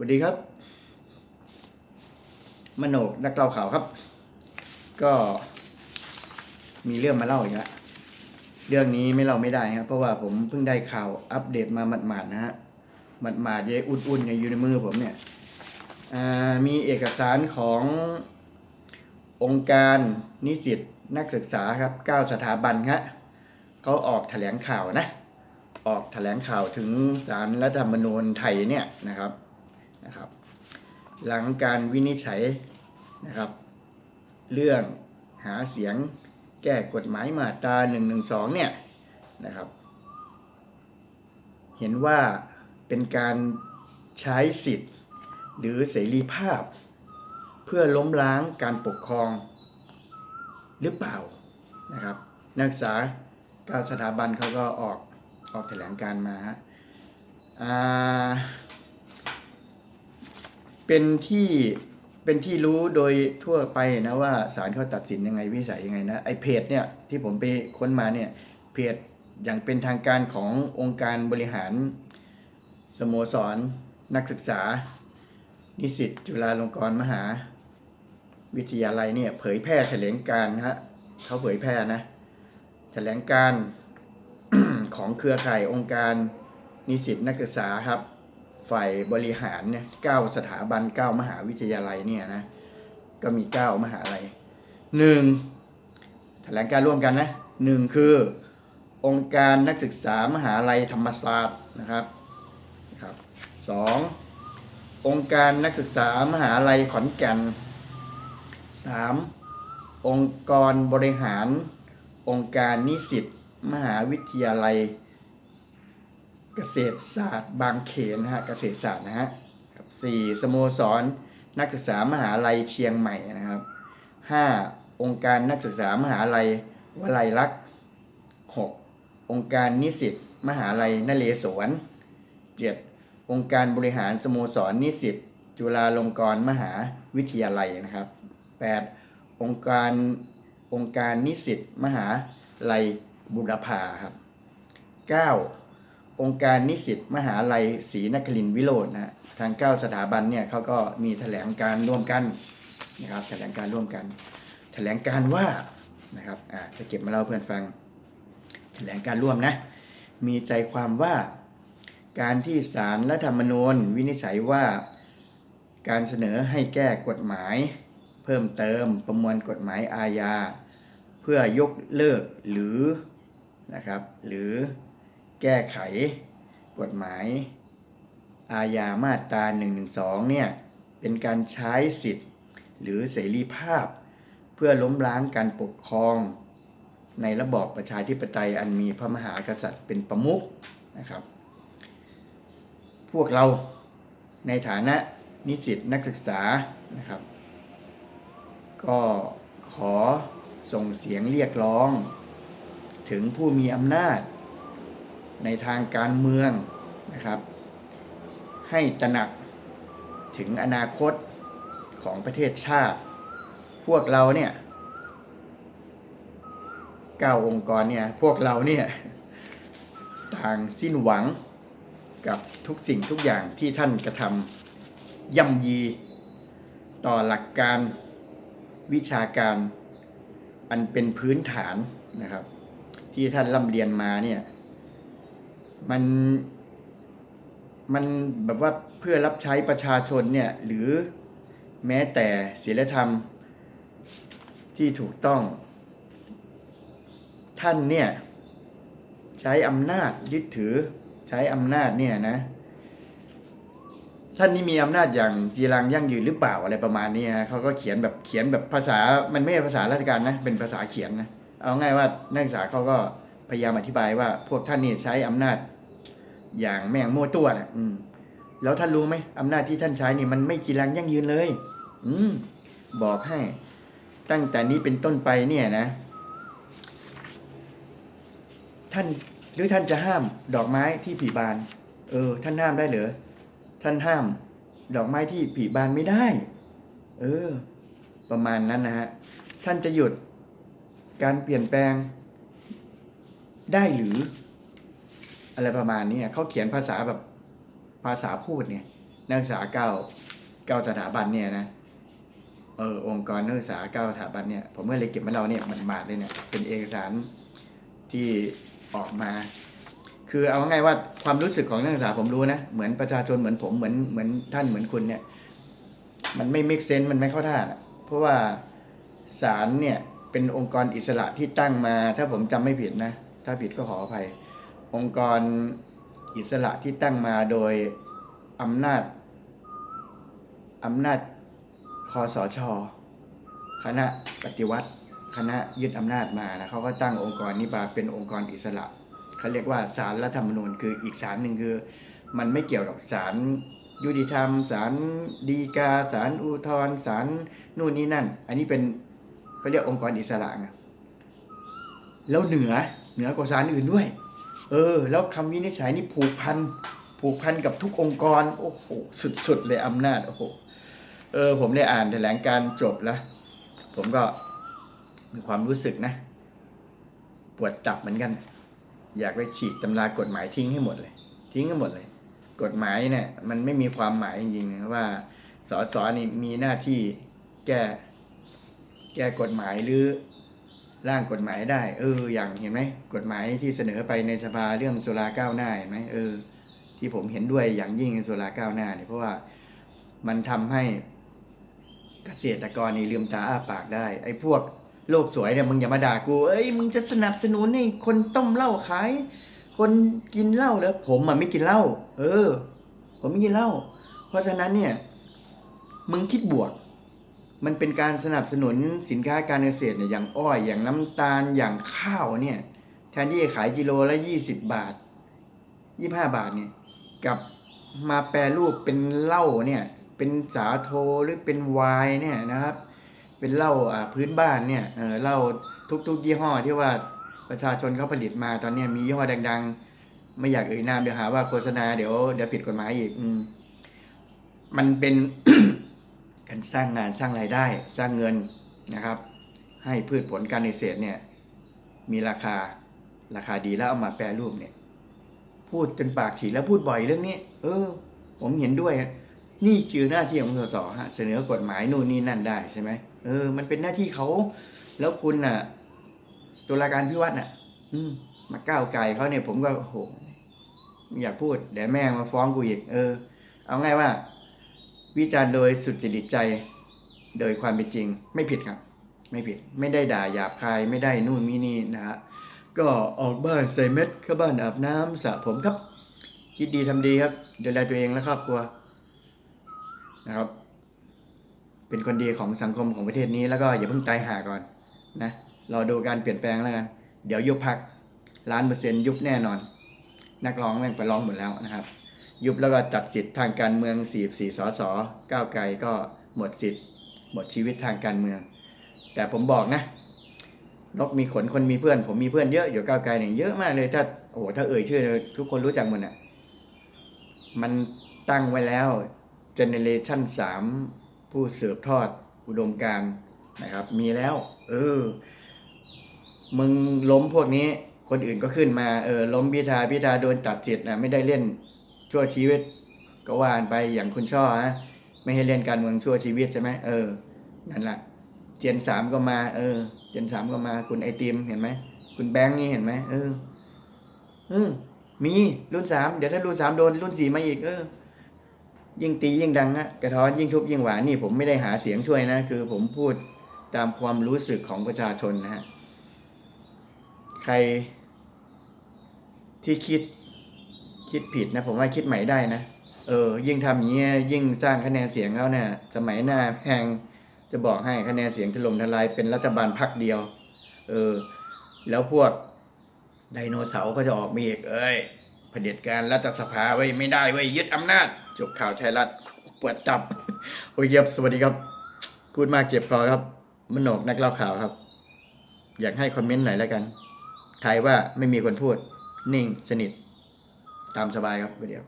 สวัสดีครับ มโนกนักเล่าข่าวครับ ก็มีเรื่องมาเล่าอีกแล้วเรื่องนี้ไม่เล่าไม่ได้ครับ เพราะว่าผมเพิ่งได้ข่าวอัปเดตมาหมาดๆนะฮะหมาดๆเยอุ่นๆเนี่ยอยู่ในมือผมเนี่ยมีเอกสารขององค์การนิสิตนักศึกษาครับเก้าสถาบันฮะเขาออกแถลงข่าวนะ ออกแถลงข่าวถึงสารรัฐธรรมนูญไทยเนี่ยนะครับ นะครับ หลังการวินิจฉัยนะครับ เรื่องหาเสียงแก้กฎหมายมาตรา112 เนี่ยนะครับ เห็นว่าเป็นการใช้สิทธิ์ หรือเสรีภาพ เพื่อล้มล้างการปกครอง หรือเปล่านะครับ นักศึกษาก้าสถาบันเขาก็ออกออกแถลงการมาฮะอ่า เป็นที่เป็นที่รู้โดยทั่วไปนะว่าศาลเขาตัดสินยังไงวินิจฉัยยังไงนะไอเพจเนี่ยที่ผมไปค้นมาเนี่ยเพจอย่างเป็นทางการขององค์การบริหาร สโมสร นักศึกษา นิสิตจุฬาลงกรณ์มหา วิทยาลัยเนี่ยเผยแพร่แถลงการนะฮะเขาเผยแพร่นะแถลงการของเครือข่ายองค์การนิสิตนักศึกษาครับ ฝ่ายบริหารเนี่ยเก้าสถาบันเก้ามหาวิทยาลัยเนี่ยนะก็มีเก้ามหาลัยหนึ่งแถลงการร่วมกันนะหนึ่งคือองค์การนักศึกษามหาลัยธรรมศาสตร์นะครับนะครับสององค์การนักศึกษามหาลัยขอนแก่นสามองค์กรบริหาร องค์การนิสิตมหาวิทยาลัย เกษตรศาสตร์บางเขนนะฮะเกษตรศาสตร์นะฮะสี่สโมสร นักศึกษามหาลัยเชียงใหม่นะครับห้าองค์การนักศึกษามหาลัยวลัยลักษณ์หกองค์การนิสิตมหาลัยนเรศวรเจ็ดองค์การบริหารสโมสรนิสิตจุฬาลงกรณ์มหาวิทยาลัยนะครับแปดองค์การองค์การนิสิตมหาลัยบุรพาครับเก้า องค์การนิสิตมหาลัยศรีนครินทร์วิโรจน์นะฮะทางเก้าสถาบันเนี่ยเขาก็มีแถลงการร่วมกันนะครับแถลงการร่วมกัน แถลงการว่านะครับอ่าจะเก็บมาเล่าเพื่อนฟัง แถลงการร่วมนะ มีใจความว่าการที่ศาลรัฐธรรมนูญวินิจฉัยว่าการเสนอให้แก้กฎหมาย เพิ่มเติมประมวลกฎหมายอาญา เพื่อยกเลิกหรือนะครับหรือ แก้ไข กฎหมาย อาญามาตรา112 เนี่ย เป็นการใช้สิทธิ์ หรือเสรีภาพ เพื่อล้มล้างการปกครอง ในระบอบประชาธิปไตยอันมีพระมหากษัตริย์เป็นประมุขนะครับ พวกเราในฐานะนิสิตนักศึกษานะครับ ก็ขอส่งเสียงเรียกร้อง ถึงผู้มีอำนาจ ในทางการเมืองนะครับ ให้ตระหนักถึงอนาคตของประเทศชาติ พวกเราเนี่ยเก้าองค์กรเนี่ยพวกเราเนี่ยต่างสิ้นหวังกับทุกสิ่งทุกอย่างที่ท่านกระทำย่ำยี ต่อหลักการวิชาการอันเป็นพื้นฐานนะครับ ที่ท่านร่ำเรียนมาเนี่ย มันมันแบบว่าเพื่อรับใช้ประชาชนเนี่ยหรือแม้แต่ศีลธรรมที่ถูกต้อง ท่านเนี่ยใช้อำนาจยึดถือใช้อำนาจเนี่ยนะ ท่านนี่มีอำนาจอย่างจีรังยั่งยืนหรือเปล่าอะไรประมาณนี้ฮะเขาก็เขียนแบบเขียนแบบภาษามันไม่ใช่ภาษาราชการนะเป็นภาษาเขียนนะเอาง่ายว่านักศึกษาเขาก็ พยายามอธิบายว่า พวกท่านนี่ใช้อำนาจ อย่างแม่งมั่วตัวแหละอืม แล้วท่านรู้ไหมอำนาจที่ท่านใช้นี่มันไม่กีรังยั่งยืนเลย อืม บอกให้ ตั้งแต่นี้เป็นต้นไปเนี่ยนะ ท่านหรือท่านจะห้ามดอกไม้ที่ผีบาน เออ ท่านห้ามได้เหรอท่านห้าม ดอกไม้ที่ผีบานไม่ได้ เออ ประมาณนั้นนะฮะท่านจะหยุดการเปลี่ยนแปลง ได้หรือ อะไรประมาณนี้เขาเขียนภาษาแบบภาษาพูดเนี่ยนักศึกษาเก้าเก้าสถาบันเนี่ยนะเออองค์กรนักศึกษาเก้าสถาบันเนี่ยผมก็เลยเก็บมาเราเนี่ยมันบาดเลยเนี่ยเป็นเอกสารที่ออกมา คือเอาง่ายว่าความรู้สึกของนักศึกษาผมรู้นะเหมือนประชาชนเหมือนผมเหมือนเหมือนท่านเหมือนคุณเนี่ย มันไม่ make sense มันไม่เข้าท่านะเพราะว่าศาลเนี่ยเป็นองค์กรอิสระที่ตั้งมา ถ้าผมจำไม่ผิดนะ ถ้าผิดก็ขออภัย องค์กรอิสระที่ตั้งมาโดยอำนาจอำนาจคอสช คณะปฏิวัติ คณะยึดอำนาจมานะเขาก็ตั้งองค์กรนี้มาเป็นองค์กรอิสระเขาเรียกว่าศาลรัฐธรรมนูญคืออีกศาลหนึ่งคือ มันไม่เกี่ยวกับศาลยุติธรรมศาลฎีกาศาลอุทธรณ์ศาลนู่นนี่นั่น อันนี้เป็นเขาเรียกองค์กรอิสระไง แล้วเหนือเหนือกว่าศาลอื่นด้วย เออ แล้วคำวินิจฉัยนี่ผูกพันผูกพันกับทุกองค์กร โอ้โห สุดๆ เลยอำนาจ โอ้โห เออ ผมได้อ่านแถลงการจบแล้ว ผมก็มีความรู้สึกนะ ปวดตับเหมือนกัน อยากไปฉีกตำรากฎหมายทิ้งให้หมดเลย ทิ้งให้หมดเลย กฎหมายเนี่ยมันไม่มีความหมายจริงๆนะว่าสสนี่มีหน้าที่แก้แก้กฎหมายหรือ ร่างกฎหมายได้ เออ อย่างเห็นไหมกฎหมายที่เสนอไปในสภาเรื่องสุราก้าวหน้าเห็นไหมเออ ที่ผมเห็นด้วยอย่างยิ่งในสุราก้าวหน้าเนี่ยเพราะว่ามันทำให้เกษตรกรนี่ลืมตาอ้าปากได้ ไอ้พวกโลกสวยเนี่ยมึงอย่ามาด่ากู เอ้ยมึงจะสนับสนุนให้คนต้มเหล้าขาย คนกินเหล้าแล้วผมอะไม่กินเหล้าเออ ผมไม่กินเหล้าเพราะฉะนั้นเนี่ย มึงคิดบวก มันเป็นการสนับสนุนสินค้าการเกษตรเนี่ยอย่างอ้อย อย่างน้ำตาลอย่างข้าวเนี่ยแทนที่จะขายกิโลละยี่สิบบาทยี่ห้าบาทเนี่ยกับมาแปรรูปเป็นเหล้าเนี่ยเป็นสาโทหรือเป็นไวน์เนี่ยนะครับ เป็นเหล้าพื้นบ้านเนี่ยเออเหล้าทุกๆยี่ห้อที่ว่าประชาชนเขาผลิตมาตอนนี้มียี่ห้อดัง ๆ ไม่อยากเอ่ยนามเดี๋ยวหาว่าโฆษณาเดี๋ยวเดี๋ยวผิดกฎหมายอีก อืมมันเป็น การสร้างงานสร้างรายได้สร้างเงินนะครับ ให้พืชผลการเกษตรเนี่ยมีราคาราคาดีแล้วเอามาแปรรูปเนี่ยพูดจนปากฉีกแล้วพูดบ่อยเรื่องนี้ เออ ผมเห็นด้วย นี่คือหน้าที่ของสสฮะเสนอกฎหมายนู่นนี่นั่นได้ใช่ไหมเออ มันเป็นหน้าที่เขา แล้วคุณน่ะตุลาการพิวัตรน่ะ อืม มาก้าวไก่เขาเนี่ยผมก็โหไม่อยากพูดเดี๋ยวแม่งมาฟ้องกูอีก เออ เอาง่ายว่า วิจารณ์โดยสุดจริตใจ โดยความเป็นจริงไม่ผิดครับ ไม่ผิดไม่ได้ด่าหยาบคายไม่ได้นู่นมีนี่นะฮะก็ออกบ้านใส่เม็ดเข้าบ้านอาบน้ำสระผมครับ คิดดีทำดีครับดูแลตัวเองและครอบครัวนะครับ เป็นคนดีของสังคมของประเทศนี้แล้วก็อย่าเพิ่งตายห่าก่อนนะรอดูการเปลี่ยนแปลงแล้วกัน เดี๋ยวยุบพักล้านเปอร์เซ็นต์ยุบแน่นอน นักร้องแม่งไปร้องหมดแล้วนะครับ ยุบแล้วก็ตัดสิทธิ์ทางการเมือง 44 สสก้าวไกลก็หมดสิทธิ์ หมดชีวิตทางการเมือง แต่ผมบอกนะ นกมีขนคนมีเพื่อน ผมมีเพื่อนเยอะอยู่ก้าวไกลเนี่ยเยอะมากเลย ถ้าโอ้โหถ้าเอ่ยชื่อเลยทุกคนรู้จักหมันอะมันตั้งไว้แล้วเจเนเรชัน3ผู้สืบทอดอุดมการนะครับ มีแล้ว เออ มึงล้มพวกนี้คนอื่นก็ขึ้นมาเออล้มพิธาพิธาโดนตัดสิทธิ์นะไม่ได้เล่น ชั่วชีวิต ก็ว่านไปอย่างคุณช่อฮะไม่ให้เล่นการเมืองชั่วชีวิตใช่ไหมเออนั่นแหละเจนสามก็มา เออ เจนสามก็มา คุณไอติมเห็นไหมคุณแบงค์นี่เห็นไหมเออเออมีรุ่นสามเดี๋ยวถ้ารุ่นสามโดนรุ่นสี่มาอีก เออ ยิ่งตียิ่งดังฮะกระท้อนยิ่งทุบยิ่งหวานนี่ผมไม่ได้หาเสียงช่วยนะ คือผมพูดตามความรู้สึกของประชาชนนะฮะใครที่คิด คิดผิดนะ ผมว่าคิดใหม่ได้นะ เออ ยิ่งทำอย่างเงี้ยยิ่งสร้างคะแนนเสียงแล้วเนี่ยสมัยหน้าแพงจะบอกให้คะแนนเสียงถล่มทลายเป็นรัฐบาลพักเดียว เออ แล้วพวกไดโนเสาร์ก็จะออกมาอีกเอ้ยเผด็จการรัฐสภาไว้ไม่ได้ไว้ยยึดอำนาจ จบข่าวไทยรัฐปวดตับ โอ้ยเย็บสวัสดีครับ พูดมากเจ็บคอครับ มโนกนักเล่าข่าวครับ อยากให้คอมเมนต์หน่อยแล้วกันทายว่าไม่มีคนพูด นิ่งสนิท ตามสบายครับเดี๋ยว